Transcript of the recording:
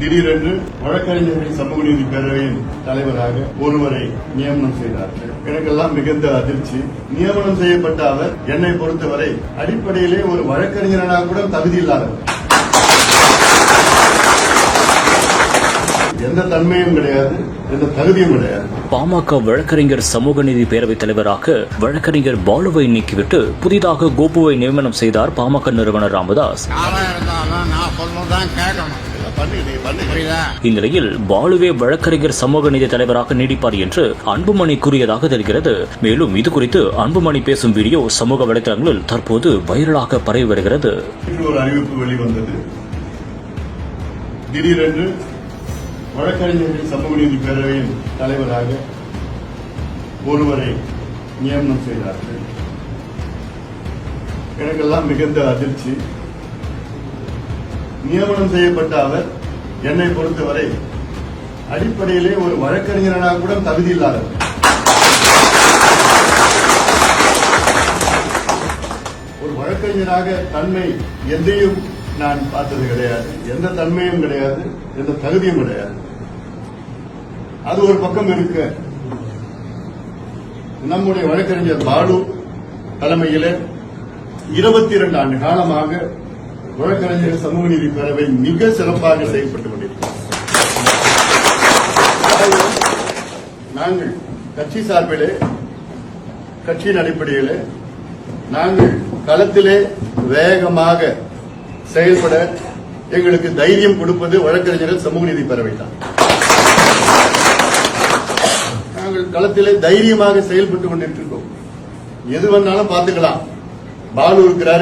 திடீரென்று வழக்கறிஞர்களின் சமூக நீதி பேரவையின் தலைவராக ஒருவரை நியமனம் செய்தார்கள் எனக்கெல்லாம் மிகுந்த அதிர்ச்சி. நியமனம் செய்யப்பட்ட அவர் என்னை பொறுத்தவரை அடிப்படையிலே ஒரு வழக்கறிஞராக கூட தகுதி இல்லாதவர். எந்த தன்மையும் கிடையாது எந்த தகுதியும் கிடையாது. பாமக வழக்கறிஞர் சமூக நீதி பேரவைத் தலைவராக வழக்கறிஞர் பாலுவை நீக்கிவிட்டு புதிதாக கோபுவை நியமனம் செய்தார் பாமக நிறுவனர் ராமதாஸ். இந்நிலையில் பாலுவே வழக்கறிஞர் சமூக நீதி தலைவராக நீடிப்பார் என்று அன்புமணி கூறியதாக தெரிகிறது. மேலும் இது குறித்து அன்புமணி பேசும் வீடியோ சமூக வலைதளங்களில் தற்போது வைரலாக பரவி வருகிறது. ஒரு அறிவிப்பு வெளிவந்தது. திடீரென்று வழக்கறிஞர்கள் சமூக நீதி பேரவையின் தலைவராக ஒருவரை நியமனம் செய்தார்கள். எனக்கெல்லாம் மிகுந்த அதிர்ச்சி. நியமனம் செய்யப்பட்ட அவர் என்னை பொறுத்தவரை அடிப்படையிலே ஒரு வழக்கறிஞராக கூட தகுதி இல்லாதவர். ஒரு வழக்கறிஞராக தன்மை எதையும் நான் பார்த்தது கிடையாது. எந்த தன்மையும் கிடையாது. எந்த தகுதியும் கிடையாது. அது ஒரு பக்கம் இருக்க. நம்முடைய வழக்கறிஞர் பாலு தலைமையில் இருபத்தி இரண்டு ஆண்டு காலமாக வழக்கறிஞர் சமூக நீதி பேரவை மிக சிறப்பாக செயல்பட்டு கொண்டிருக்கிறது. நாங்கள் கட்சி சார்பிலே கட்சியின் அடிப்படையில் நாங்கள் களத்திலே வேகமாக செயல்பட எங்களுக்கு தைரியம் கொடுப்பது வழக்கறிஞர்கள் சமூக நீதி பேரவை தான் களத்திலே தைரியமாக செயல்பட்டு கொண்டிருக்கின்றோம். எது வேணாலும் பார்த்துக்கலாம். பாலு இருக்கிறார்